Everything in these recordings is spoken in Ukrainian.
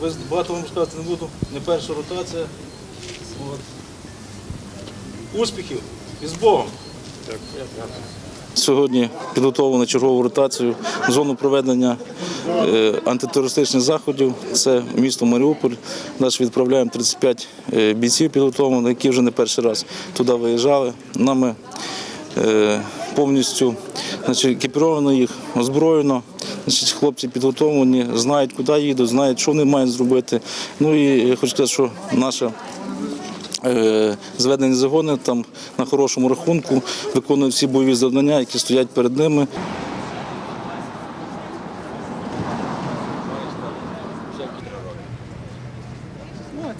Ви багато вам сказати не буду. Не перша ротація. От. Успіхів і з Богом. Сьогодні підготовлено чергову ротацію зону проведення антитерористичних заходів. Це місто Маріуполь. Наш відправляємо 35 е, бійців підготовлено, які вже не перший раз туди виїжджали. Нами е, повністю значить, екіпіровано їх, озброєно. Значить, хлопці підготовлені, знають, куди їдуть, знають, що вони мають зробити. Ну і хочу сказати, що наша е, зведені загони там на хорошому рахунку виконують всі бойові завдання, які стоять перед ними.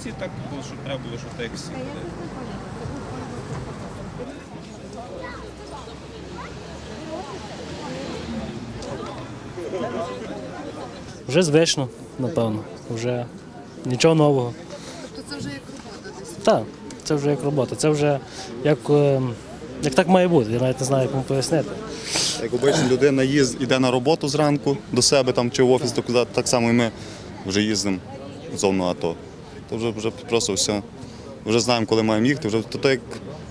Ну, так було, що треба було, що так. Вже звично, напевно. Вже нічого нового. Тобто це вже як робота десь. Так, це вже як робота. Це вже як, е, як так має бути. Я навіть не знаю, як вам пояснити. Як обично людина їзд, іде на роботу зранку до себе там, чи в офіс, то так само і ми вже їздимо в зону АТО. То вже, вже просто все. Вже знаємо, коли маємо їхати, вже то, то як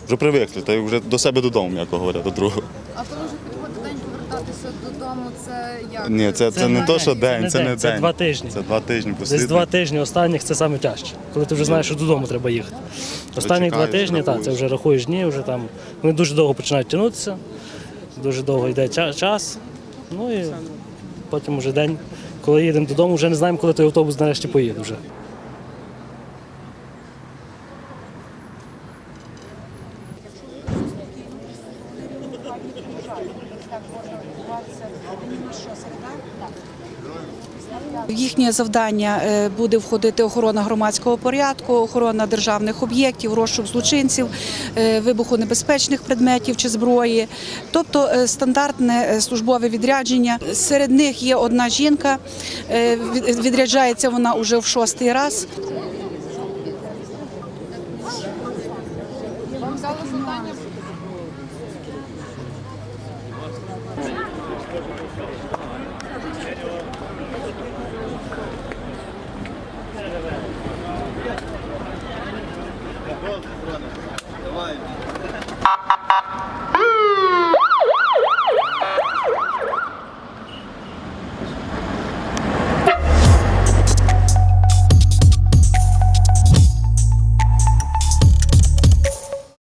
вже привикли, то як вже до себе додому, як говорять, до другого. А коли вже підходить день повертатися додому, це як? Ні, це, це, не не то, що день, день, це це не день, це два тижні. Це два тижні Десь два тижні останніх це саме тяжче, коли ти вже знаєш, що додому треба їхати. Останні два чекаєш, тижні, так, рахуєш. це вже рахуєш дні, вже там вони дуже довго починають тягнутися, дуже довго йде ча- час. Ну і потім вже день, коли їдемо додому, вже не знаємо, коли той автобус нарешті поїде вже. Їхнє завдання е, буде входити охорона громадського порядку, охорона державних об'єктів, розшук злочинців, е, вибухонебезпечних предметів чи зброї, тобто е, стандартне службове відрядження. Серед них є одна жінка, відряджається вона уже в шостий раз. Вам завдання? Давай.